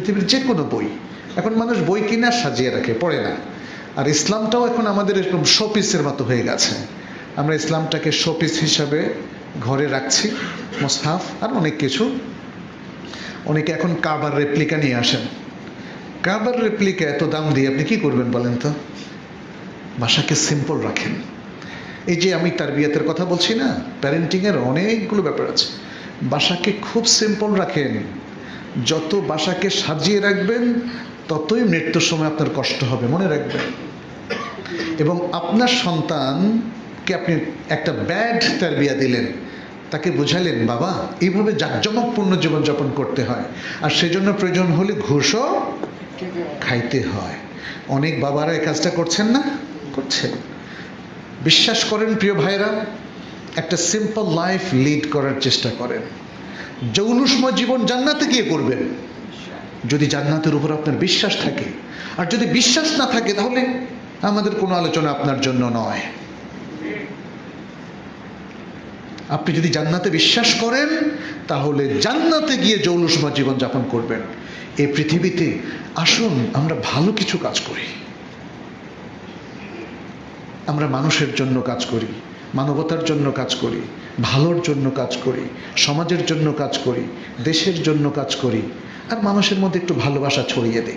পৃথিবীর যে কোনো বই। এখন মানুষ বই কিনে সাজিয়ে রাখে, পড়ে না। আর ইসলামটাও এখন আমাদের এরকম শোপিসের মতো হয়ে গেছে। আমরা ইসলামটাকে শোপিস হিসাবে ঘরে রাখছি মোসহাফ আর অনেক কিছু। অনেকে এখন কাবার রেপ্লিকা নিয়ে আসেন। কাবার রেপ্লিকা এত দাম দিয়ে আপনি কি করবেন বলেন তো? বাসাকে সিম্পল রাখেন। এই যে আমি তার বিয়াতের কথা বলছি না প্যারেন্টিংয়ের অনেকগুলো ব্যাপার আছে। বাসাকে খুব সিম্পল রাখেন। যত বাসাকে সাজিয়ে রাখবেন, ততই মৃত্যুর সময় আপনার কষ্ট হবে, মনে রাখবেন। এবং আপনার সন্তানকে আপনি একটা ব্যাড তার বিয়া দিলেন, তাকে বুঝালেন বাবা, এইভাবে জাঁকজমকপূর্ণ জীবনযাপন করতে হয়। আর সেজন্য প্রয়োজন হলে ঘুষও খাইতে হয়। অনেক বাবারা এই কাজটা করছেন না? করছেন। বিশ্বাস করেন প্রিয় ভাইরা একটা সিম্পল লাইফ লিড করার চেষ্টা করেন। যৌনুসময় জীবন জান্নাতে গিয়ে করবেন। যদি জান্নাতের উপর আপনার বিশ্বাস থাকে। আর যদি বিশ্বাস না থাকে, তাহলে আমাদের কোনো আলোচনা আপনার জন্য নয়। আপনি যদি জান্নাতে বিশ্বাস করেন, তাহলে জান্নাতে গিয়ে জৌলুসময় জীবন যাপন করবেন। এই পৃথিবীতে আসুন, আমরা ভালো কিছু কাজ করি। আমরা মানুষের জন্য কাজ করি, মানবতার জন্য কাজ করি। ভালোর জন্য কাজ করি, সমাজের জন্য কাজ করি, দেশের জন্য কাজ করি, আর মানুষের মধ্যে একটু ভালোবাসা ছড়িয়ে দেই।